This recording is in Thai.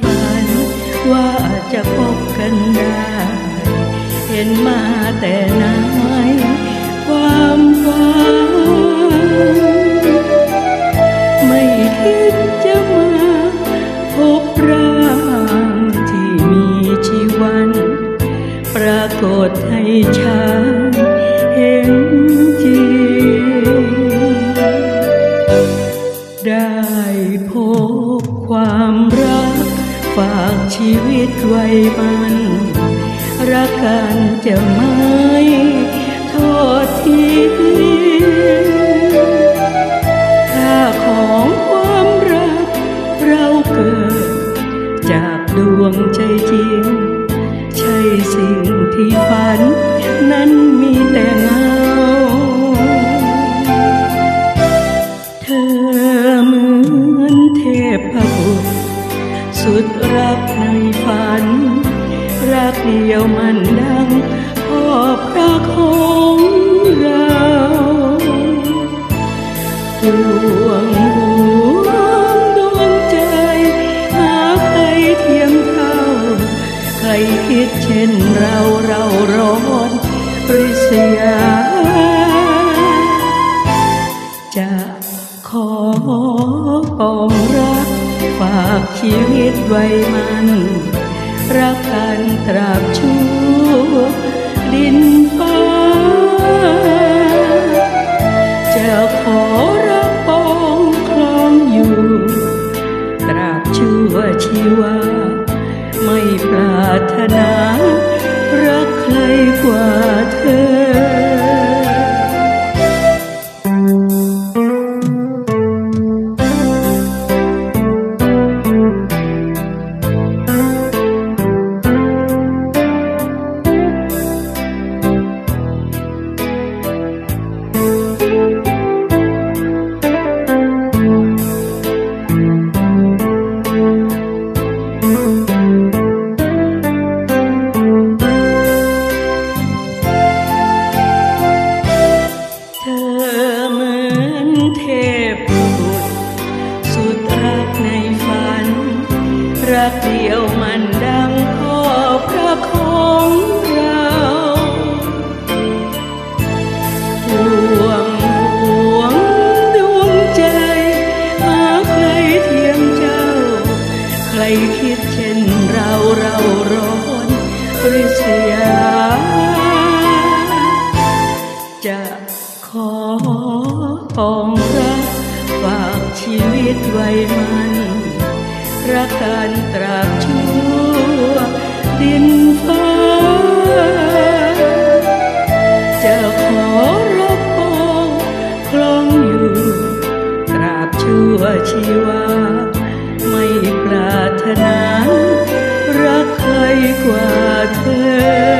ฝัน ว่าจะพบกันได้ เห็นมาแต่นานความฝัน ไม่คิดจะมาพบร่างที่มีชีวัน ปรากฏให้ฉันเห็นจริงได้พบความ ฝากชีวิตไว้มัน รักกันจะมา เดียวมันดังพอพระของเราห่วงห่วงดวงใจ หาใครเทียมเท่า ใครคิดเช่นเราเราร้อนริษยา จะขอปองรัก ฝากชีวิตไว้มันรักกันตรา นา รักใครกว่า มันดังพ่อพระของเราห่วงห่วงดวงใจ หาใครเทียมเจ้า ใครคิดเช่นเราเราร้อนริษยา จะขอปองรักฝากชีวิตไว้มัน รักกันตราบชั่วดินฟ้า จะขอรับปองคล้องอยู่ตราบชั่วชีวา ไม่ปรารถนา รักใครกว่าเธอ